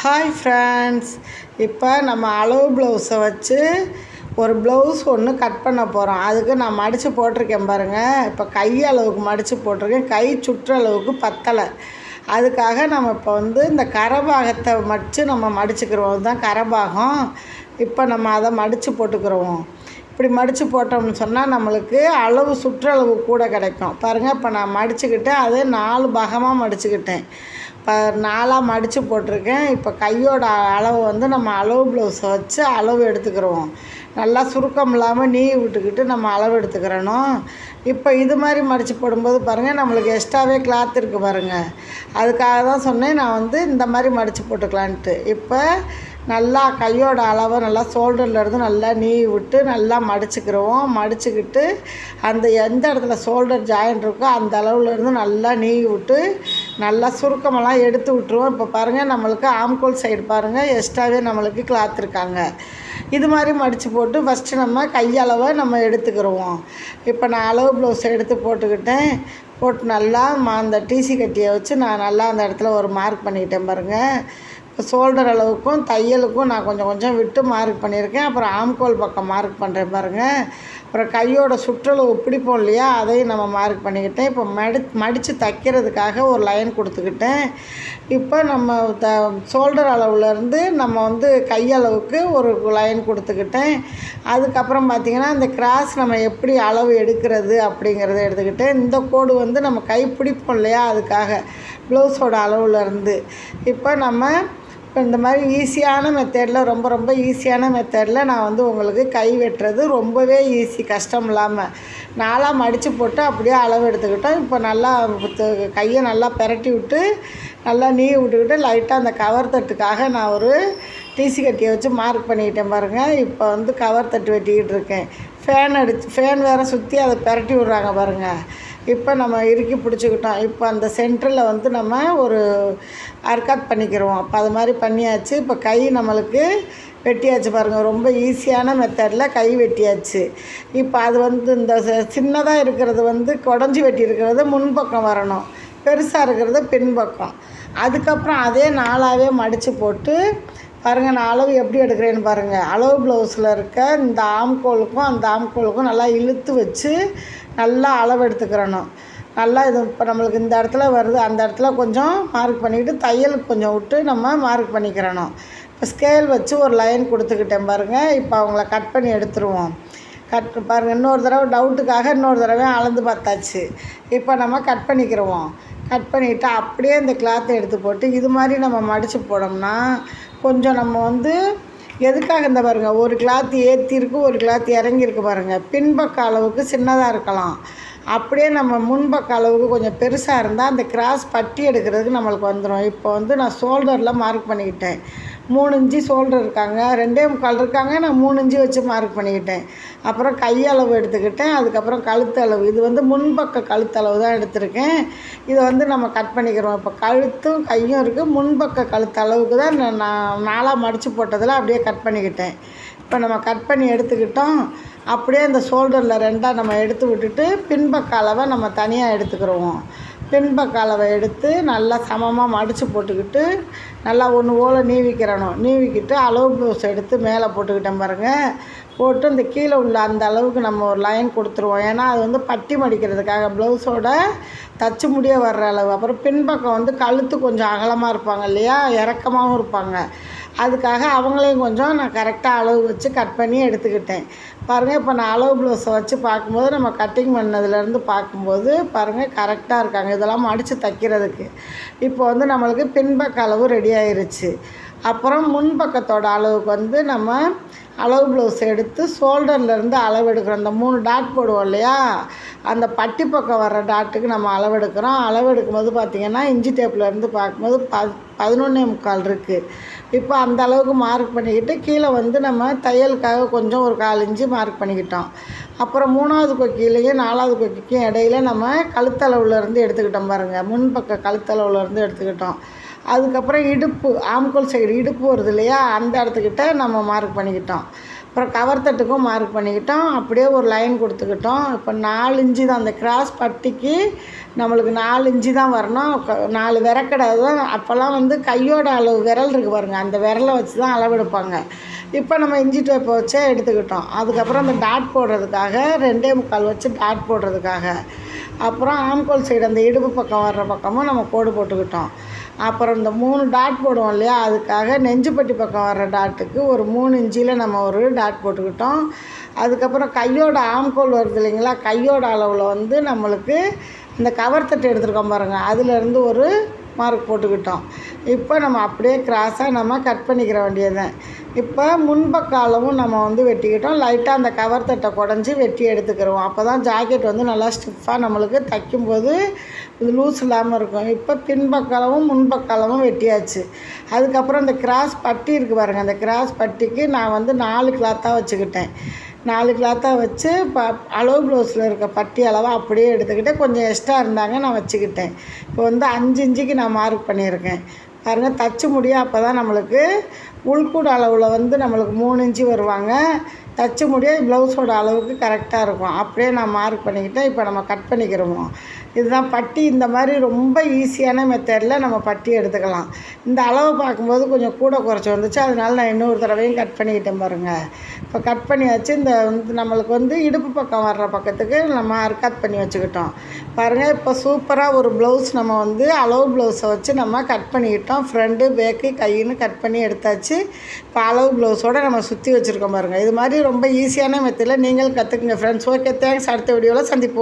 Hi friends இப்போ நம்ம அளவு ப்ளவுஸை வச்சு ஒரு ப்ளவுஸ் ஒன்று கட் பண்ண போகிறோம் அதுக்கு நான் மடித்து போட்டிருக்கேன் பாருங்கள் இப்போ கை அளவுக்கு மடித்து போட்டிருக்கேன். கை சுற்றளவுக்கு பத்தலை. அதுக்காக நம்ம இப்போ வந்து இந்த கரபாகத்தை மடித்து நம்ம மடிச்சுக்கிறோம். அதுதான் கரபாகம். இப்போ நம்ம அதை மடித்து போட்டுக்கிறோம். இப்படி மடித்து போட்டோம்னு சொன்னால் நம்மளுக்கு அளவு சுற்றளவு கூட கிடைக்கும். பாருங்கள் இப்போ நான் மடிச்சுக்கிட்டேன் அதே நாலு பாகமாக மடிச்சுக்கிட்டேன். இப்போ நாலாக மடித்து போட்டிருக்கேன். இப்போ கையோட அளவு வந்து நம்ம அளவு ப்ளவுஸை வச்சு அளவு எடுத்துக்கிறோம் நல்லா சுருக்கம் இல்லாமல் நீ விட்டுக்கிட்டு நம்ம அளவு எடுத்துக்கிறணும். இப்போ இது மாதிரி மடித்து போடும்போது பாருங்கள் நம்மளுக்கு எக்ஸ்ட்ராவே கிளாத் இருக்குது பாருங்கள் அதுக்காக தான் சொன்னேன் நான் வந்து இந்த மாதிரி மடித்து போட்டுக்கலான்ட்டு. இப்போ நல்லா கையோட அளவை நல்லா ஷோல்டர்லேருந்து நல்லா நீவி விட்டு நல்லா மடிச்சுக்கிறோம் மடிச்சுக்கிட்டு அந்த எந்த இடத்துல ஷோல்டர் ஜாயின் இருக்கோ அந்த அளவுலேருந்து நல்லா நீவி விட்டு நல்லா சுருக்கமெல்லாம் எடுத்து விட்டுருவோம். இப்போ பாருங்கள் நம்மளுக்கு ஆம்கோல் சைடு பாருங்கள் எக்ஸ்ட்ராவே நம்மளுக்கு கிளாத் இருக்காங்க. இது மாதிரி மடித்து போட்டு ஃபஸ்ட்டு நம்ம கையளவை நம்ம எடுத்துக்கிடுவோம் இப்போ நான் அளவு ப்ளவுஸ் எடுத்து போட்டுக்கிட்டேன். போட்டு நல்லா மா அந்த டிசி கட்டியை வச்சு நான் நல்லா அந்த இடத்துல ஒரு மார்க் பண்ணிக்கிட்டேன் பாருங்கள் இப்போ ஷோல்டர் அளவுக்கும் தையலுக்கும் நான் கொஞ்சம் கொஞ்சம் விட்டு மார்க் பண்ணியிருக்கேன். அப்புறம் ஆம்கோல் பக்கம் மார்க் பண்ணுறேன் பாருங்கள் அப்புறம் கையோட சுற்றளவு பிடிப்போம் இல்லையா? அதையும் நம்ம மார்க் பண்ணிக்கிட்டேன். இப்போ மடி மடித்து தைக்கிறதுக்காக ஒரு லைன் கொடுத்துக்கிட்டேன். இப்போ நம்ம த ஷோல்டர் அளவுலேருந்து நம்ம வந்து கையளவுக்கு ஒரு லைன் கொடுத்துக்கிட்டேன். அதுக்கப்புறம் பார்த்திங்கன்னா அந்த கிராஸ் நம்ம எப்படி அளவு எடுக்கிறது அப்படிங்கிறத எடுத்துக்கிட்டேன். இந்த கோடு வந்து வந்து நம்ம கை பிடிப்போம் இல்லையா? அதுக்காக ப்ளவுஸோட அளவுலேருந்து இப்போ நம்ம இப்போ இந்த மாதிரி ஈஸியான மெத்தடில் ரொம்ப ரொம்ப ஈஸியான மெத்தடில் நான் வந்து உங்களுக்கு கை வெட்டுறது ரொம்பவே ஈஸி கஷ்டம் இல்லாமல் நாளாக மடித்து போட்டு அப்படியே அளவு எடுத்துக்கிட்டோம். இப்போ நல்லா கையை நல்லா பெரட்டி விட்டு நல்லா நீ விட்டுக்கிட்டு லைட்டாக அந்த கவர் தட்டுக்காக நான் ஒரு டிசி கட்டியை வச்சு மார்க் பண்ணிக்கிட்டேன் பாருங்கள் இப்போ வந்து கவர் தட்டு வெட்டிக்கிட்டு இருக்கேன். ஃபேன் அடிச்சு ஃபேன் வேறு சுற்றி அதை பெரட்டி விட்றாங்க பாருங்கள் இப்போ நம்ம இறுக்கி பிடிச்சிக்கிட்டோம். இப்போ அந்த சென்டரில் வந்து நம்ம ஒரு அர்காட் பண்ணிக்கிறோம். அப்போ அது மாதிரி பண்ணியாச்சு. இப்போ கை நம்மளுக்கு வெட்டியாச்சு பாருங்கள் ரொம்ப ஈஸியான மெத்தடில் கை வெட்டியாச்சு. இப்போ அது வந்து இந்த சின்னதாக இருக்கிறது வந்து குடஞ்சி வெட்டி இருக்கிறது முன்பக்கம் வரணும். பெருசாக இருக்கிறது பின்பக்கம். அதுக்கப்புறம் அதே நாளாகவே மடித்து போட்டு பாருங்கள் நான் அளவு எப்படி எடுக்கிறேன்னு பாருங்கள் அளவு ப்ளவுஸில் இருக்க இந்த ஆம்கோலுக்கும் அந்த ஆம்கோலுக்கும் நல்லா இழுத்து வச்சு நல்லா அளவு எடுத்துக்கிறணும் நல்லா இது இப்போ நம்மளுக்கு இந்த இடத்துல வருது அந்த இடத்துல கொஞ்சம் மார்க் பண்ணிக்கிட்டு தையலுக்கு கொஞ்சம் விட்டு நம்ம மார்க் பண்ணிக்கிறணும். இப்போ ஸ்கேல் வச்சு ஒரு லைன் கொடுத்துக்கிட்டேன் பாருங்கள் இப்போ அவங்கள கட் பண்ணி எடுத்துருவோம். கட் பாருங்கள் இன்னொரு தடவை டவுட்டுக்காக இன்னொரு தடவை அளந்து பார்த்தாச்சு. இப்போ நம்ம கட் பண்ணிக்கிறோம் கட் பண்ணிவிட்டு அப்படியே இந்த கிளாத்தை எடுத்து போட்டு இது மாதிரி நம்ம மடித்து போனோம்னா கொஞ்சம் நம்ம வந்து எதுக்காக இந்த பாருங்கள் ஒரு கிளாத் ஏற்றிருக்கு ஒரு கிளாத் இறங்கியிருக்கு பாருங்கள் பின்பக்க அளவுக்கு சின்னதாக இருக்கலாம். அப்படியே நம்ம முன்பக்க அளவுக்கு கொஞ்சம் பெருசாக இருந்தால் அந்த கிராஸ் பட்டி எடுக்கிறதுக்கு நம்மளுக்கு வந்துடும் இப்போ வந்து நான் ஷோல்டரில் மார்க் பண்ணிக்கிட்டேன். மூணு இன்ச்சு ஷோல்டர் இருக்காங்க. ரெண்டே முக்கால் இருக்காங்க. நான் மூணு இன்ச்சு வச்சு மார்க் பண்ணிக்கிட்டேன். அப்புறம் கையளவு எடுத்துக்கிட்டேன். அதுக்கப்புறம் கழுத்து அளவு இது வந்து முன்பக்க கழுத்தளவு தான் எடுத்திருக்கேன். இதை வந்து நம்ம கட் பண்ணிக்கிறோம். இப்போ கழுத்தும் கையும் இருக்குது முன்பக்க கழுத்து அளவுக்கு தான் நான் நாளாக மடித்து போட்டதில் அப்படியே கட் பண்ணிக்கிட்டேன். இப்போ நம்ம கட் பண்ணி எடுத்துக்கிட்டோம். அப்படியே அந்த ஷோல்டரில் ரெண்டாக நம்ம எடுத்து விட்டுட்டு பின்பக்க அளவை நம்ம தனியாக எடுத்துக்கிறோம் பின்ப அளவை எடுத்து நல்லா சமமாக மடித்து போட்டுக்கிட்டு நல்லா ஒன்று போல் நீவிக்கிறணும். நீவிக்கிட்டு அளவு ப்ளவுஸ் எடுத்து மேலே போட்டுக்கிட்டேன் பாருங்கள் போட்டு இந்த கீழே உள்ள அந்த அளவுக்கு நம்ம ஒரு லைன் கொடுத்துருவோம். ஏன்னா அது வந்து பட்டி மடிக்கிறதுக்காக ப்ளவுஸோட தச்சு முடிய வர்ற அளவு. அப்புறம் பின்பக்கம் வந்து கழுத்து கொஞ்சம் அகலமாக இருப்பாங்க இல்லையா? இறக்கமாகவும் இருப்பாங்க. அதுக்காக அவங்களையும் கொஞ்சம் நான் கரெக்டாக அளவு வச்சு கட் பண்ணி எடுத்துக்கிட்டேன். பாருங்கள் இப்போ நான் அளவு ப்ளவுஸை வச்சு பார்க்கும்போது நம்ம கட்டிங் பண்ணதுலேருந்து பார்க்கும்போது பாருங்கள் கரெக்டாக இருக்காங்க. இதெல்லாம் மடித்து தைக்கிறதுக்கு. இப்போ வந்து நம்மளுக்கு பின்பக்க அளவு ரெடி ஆயிருச்சு. அப்புறம் முன்பக்கத்தோட அளவுக்கு வந்து நம்ம அளவு ப்ளவுஸ் எடுத்து ஷோல்டர்லேருந்து அளவு எடுக்கிறோம் அந்த மூணு டாட் போடுவோம் இல்லையா? அந்த பட்டி பக்கம் வர்ற டாட்டுக்கு நம்ம அளவு எடுக்கிறோம் அளவு எடுக்கும்போது பார்த்திங்கன்னா இஞ்சி டேப்லேருந்து பார்க்கும்போது ப பதினொன்னே முக்கால் இருக்குது இப்போ அந்த அளவுக்கு மார்க் பண்ணிக்கிட்டு கீழே வந்து நம்ம தையலுக்காக கொஞ்சம் ஒரு கால் இன்ச்சு மார்க் பண்ணிக்கிட்டோம். அப்புறம் மூணாவது கொக்கிலையும் நாலாவது கொக்கிக்கும் இடையில நம்ம கழுத்தளவுலேருந்து எடுத்துக்கிட்டோம் பாருங்கள் முன்பக்க கழுத்தளவுலேருந்து எடுத்துக்கிட்டோம். அதுக்கப்புறம் இடுப்பு ஆம்கோல் சைடு இடுப்பு வருது இல்லையா? அந்த இடத்துக்கிட்ட நம்ம மார்க் பண்ணிக்கிட்டோம். அப்புறம் கவர் தட்டுக்கும் மார்க் பண்ணிக்கிட்டோம். அப்படியே ஒரு லைன் கொடுத்துக்கிட்டோம். இப்போ நாலு இன்ச்சு தான். அந்த கிராஸ் பட்டிக்கு நம்மளுக்கு நாலு இன்ச்சு தான் வரணும். நாலு விரக்கடை. தான் அப்போல்லாம் வந்து கையோட அளவு விரல் இருக்குது பாருங்கள் அந்த விரலை வச்சு தான் அளவெடுப்பாங்க. இப்போ நம்ம இஞ்சி டேப்பை வச்சே எடுத்துக்கிட்டோம். அதுக்கப்புறம் அந்த டாட் போடுறதுக்காக ரெண்டே முக்கால் வச்சு டாட் போடுறதுக்காக. அப்புறம் ஆம்கோல் சைடு அந்த இடுப்பு பக்கம் வர்ற பக்கமும் நம்ம கோடு போட்டுக்கிட்டோம். அப்புறம் இந்த மூணு டாட் போடுவோம் இல்லையா அதுக்காக நெஞ்சுப்பட்டி பக்கம் வர்ற டாட்டுக்கு ஒரு மூணு இன்ச்சியில் நம்ம ஒரு டாட் போட்டுக்கிட்டோம். அதுக்கப்புறம் கையோட ஆம்கோல் வருது இல்லைங்களா கையோட அளவில் வந்து நம்மளுக்கு இந்த கவர் தட்டு எடுத்துருக்கோம் பாருங்கள் அதுலேருந்து ஒரு மார்க் போட்டுக்கிட்டோம். இப்போ நம்ம அப்படியே கிராஸாக நம்ம கட் பண்ணிக்கிற வேண்டியதுதான். இப்போ முன்பக்காலமும் நம்ம வந்து வெட்டிக்கிட்டோம். லைட்டாக அந்த கவர் தட்டை குடஞ்சி வெட்டி எடுத்துக்கிறோம் அப்போ தான் ஜாக்கெட் வந்து நல்லா ஸ்டிஃபாக நம்மளுக்கு தைக்கும்போது இது லூஸ் இல்லாமல் இருக்கும். இப்போ பின்பக்க அளவும் வெட்டியாச்சு. அதுக்கப்புறம் இந்த கிராஸ் பட்டி இருக்குது பாருங்கள் அந்த கிராஸ் பட்டிக்கு நான் வந்து நாலு கிளாத்தாக வச்சுக்கிட்டேன். நாலு கிளாத்தாக வச்சு ப அளவு ப்ளவுஸில் இருக்க பட்டி அளவை அப்படியே எடுத்துக்கிட்டு கொஞ்சம் எக்ஸ்ட்ரா இருந்தாங்க நான் வச்சுக்கிட்டேன். இப்போ வந்து அஞ்சு இன்ச்சுக்கு நான் மார்க் பண்ணியிருக்கேன். பாருங்கள் தச்சு முடிய அப்போ தான் நம்மளுக்கு உள்கூட அளவில் வந்து நம்மளுக்கு மூணு இன்ச்சு வருவாங்க. தச்சு முடிய ப்ளவுஸோட அளவுக்கு கரெக்டாக இருக்கும். அப்படியே நான் மார்க் பண்ணிக்கிட்டேன் இப்போ நம்ம கட் பண்ணிக்கிறோமோ இதுதான் பட்டி. இந்த மாதிரி ரொம்ப ஈஸியான மெத்தடில் நம்ம பட்டி எடுத்துக்கலாம். இந்த அளவு பார்க்கும்போது கொஞ்சம் கூட குறைச்சி வந்துச்சு. அதனால நான் இன்னொரு தடவையும் கட் பண்ணிக்கிட்டேன் பாருங்கள் இப்போ கட் பண்ணியாச்சு. இந்த வந்து நம்மளுக்கு வந்து இடுப்பு பக்கம் வர்ற பக்கத்துக்கு நம்ம கட் பண்ணி வச்சுக்கிட்டோம். பாருங்கள் இப்போ சூப்பராக ஒரு ப்ளவுஸ் நம்ம வந்து அளவு ப்ளவுஸை வச்சு நம்ம கட் பண்ணிக்கிட்டோம். ஃப்ரண்ட்டு பேக்கு கையின்னு கட் பண்ணி எடுத்தாச்சு. இப்போ அளவு ப்ளவுஸோடு நம்ம சுற்றி வச்சுருக்கோம் பாருங்கள் இது மாதிரி ரொம்ப ஈஸியான மெத்தடில் நீங்கள் கற்றுக்குங்க ஃப்ரெண்ட்ஸ் ஓகே தேங்க்ஸ் அடுத்த வீடியோவில் சந்திப்போம்.